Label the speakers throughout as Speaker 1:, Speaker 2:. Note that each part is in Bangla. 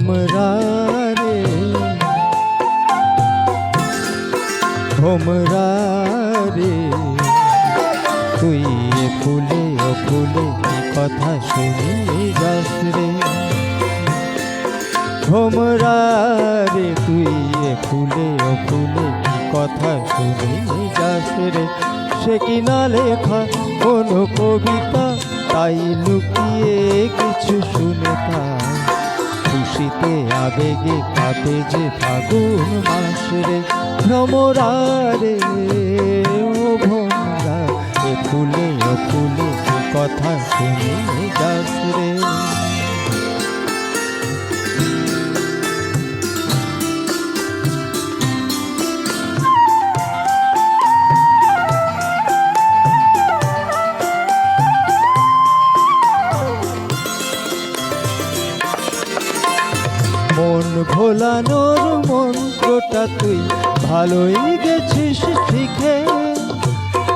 Speaker 1: হোমরা রে। হোমরা রে। তুই ফুলে ও ফুলে কথা শুনি যাস রে। হোমরা রে, তুই ফুলে ও ফুলে কথা শুনি যাস রে। সে কিনা লেখা কোনো কবিতা? তাই লুকিয়ে কিছু শুনে খুশিতে আবেগে কাঁপে যে ফাগুন মাস রে। ভ্রমরা ও ভোমরা এ ফুলে ও ফুলে কথা শুনে যাস মন ভোলানোর মন্ত্রটা তুই ভালোই গেছিস শিখে।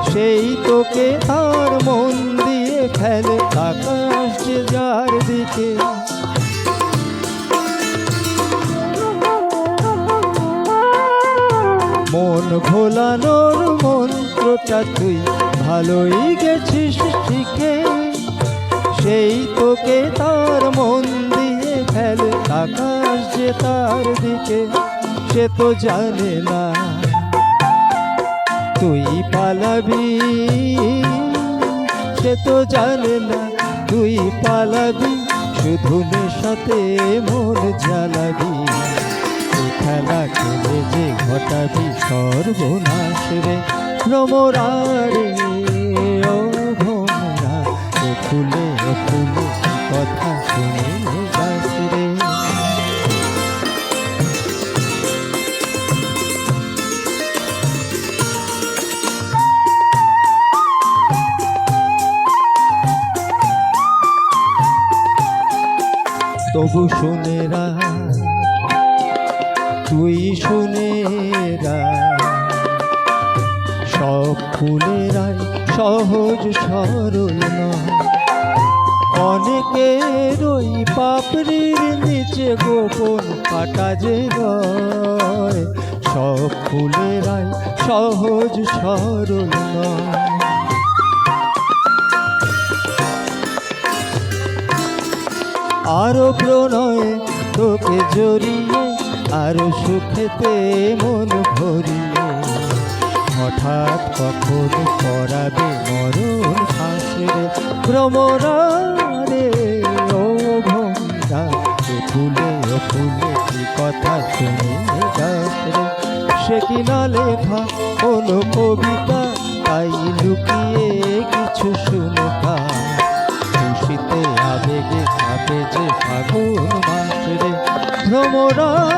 Speaker 1: সেই তোকে আর মন দিয়ে ফেলে আকাশ যে যার দিকে। মন ভোলানোর মন্ত্রটা তুই ভালোই গেছিস শিখে। সেই তোকে তার মন আকাশ যে তার দিকে, সে তো জানে না। তুই পালাবি, সে তো জানে না। তুই পালাবি, শুধু নেশাতে মন জ্বালাবি। খেলা খেলে যে ঘটাবি সর্বনাশ রে। ভ্রমরা রে ও ভ্রমরা ফুলে ফুলে, কথা শুনে তবু শুনে রাখ তুই শুনে রাখ সব ফুলেরাই সহজ সরল নয়। অনেকের ওই পাপড়ির নিচে গোপন কাটা যে সব ফুলেরাই সহজ সরল নয়। আরও প্রণয়ে তোকে জড়িয়ে, আরও সুখেতে মন ভরিয়ে। হঠাৎ কখন পরাবে মরণ হাসরে ভ্রমরা রে ফুলে ফুলে কি কথা শুনে যাস রে? সে লেখা কোনো কবিতা? রে ভ্রমরা